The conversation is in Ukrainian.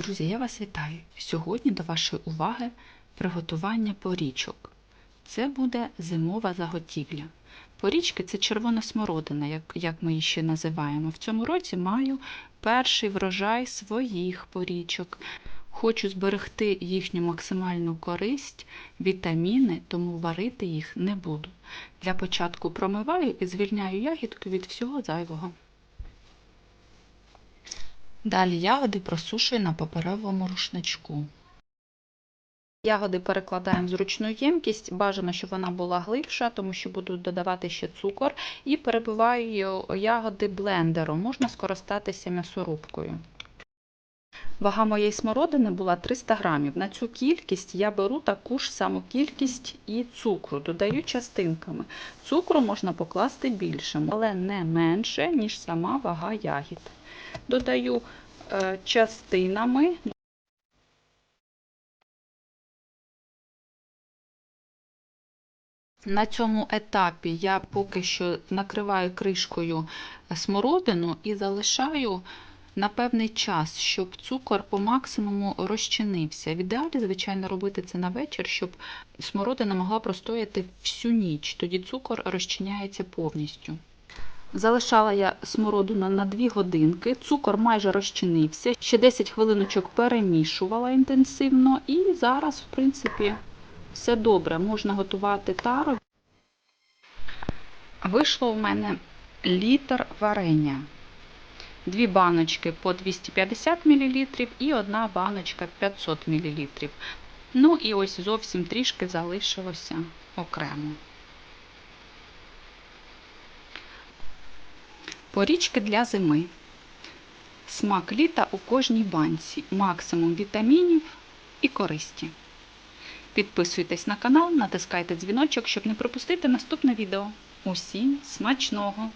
Друзі, я вас вітаю. Сьогодні до вашої уваги приготування порічок. Це буде зимова заготівля. Порічки це червона смородина, як, як ми її ще називаємо. В цьому році маю перший врожай своїх порічок. Хочу зберегти їхню максимальну користь, вітаміни, тому варити їх не буду. Для початку промиваю і звільняю ягідку від всього зайвого. Далі ягоди просушую на паперовому рушничку. Ягоди перекладаємо в зручну ємкість. Бажано, щоб вона була глибша, тому що буду додавати ще цукор. І перебиваю ягоди блендером. Можна скористатися м'ясорубкою. Вага моєї смородини була 300 грамів. На цю кількість я беру таку ж саму кількість і цукру, додаю частинками. Цукру можна покласти більше, але не менше, ніж сама вага ягід. Додаю е, частинами. На цьому етапі я поки що накриваю кришкою смородину і залишаю на певний час, щоб цукор по максимуму розчинився. В ідеалі, звичайно, робити це на вечір, щоб смородина могла простояти всю ніч. Тоді цукор розчиняється повністю. Залишала я смородину на 2 годинки, цукор майже розчинився. Ще 10 хвилиночок перемішувала інтенсивно, і зараз, в принципі, все добре. Можна готувати тару. Вийшло у мене літр варення. Дві баночки по 250 мл і одна баночка 500 мл. Ну і ось зовсім трішки залишилося окремо. Порічки для зими. Смак літа у кожній банці. Максимум вітамінів і користі. Підписуйтесь на канал, натискайте дзвіночок, щоб не пропустити наступне відео. Усім смачного!